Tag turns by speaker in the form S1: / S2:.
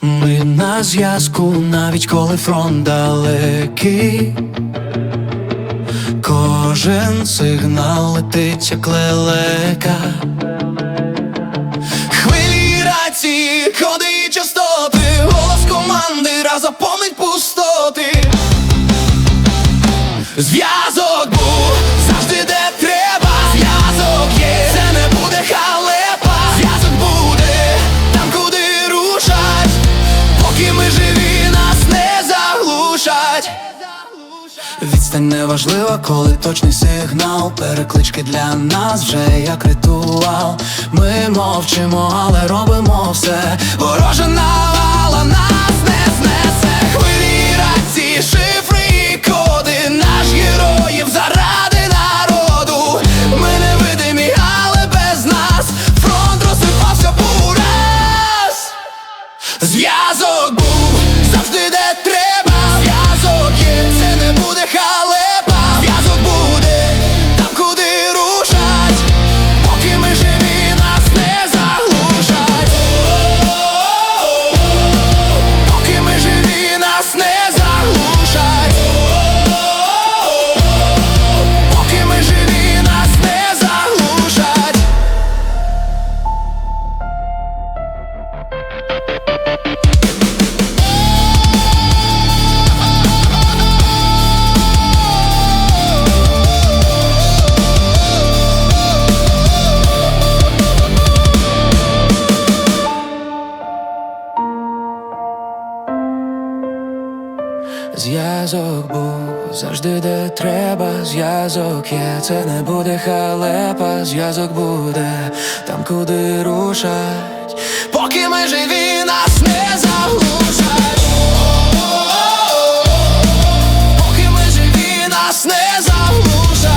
S1: Ми на зв'язку, навіть коли фронт далекий. Кожен сигнал летить, як лелека. Хвилі рації, коди і частоти, голос команди заповнить пустоти. Зв'язок був завжди де треба. Заглушать. Відстань не важлива, коли точний сигнал. Переклички для нас вже як ритуал. Ми мовчимо, але робимо все. Ворожа навала нас не знесе. Хвилі рації, шифри і коди. Наш героїв заради народу. Ми невидимі, але без нас. Фронт розсипався бураз. Зв'язок був Зв'язок був завжди де треба, зв'язок є, це не буде халепа, зв'язок буде там, куди рушать, поки ми живі, нас не заглушать. Поки ми живі, нас не заглушать.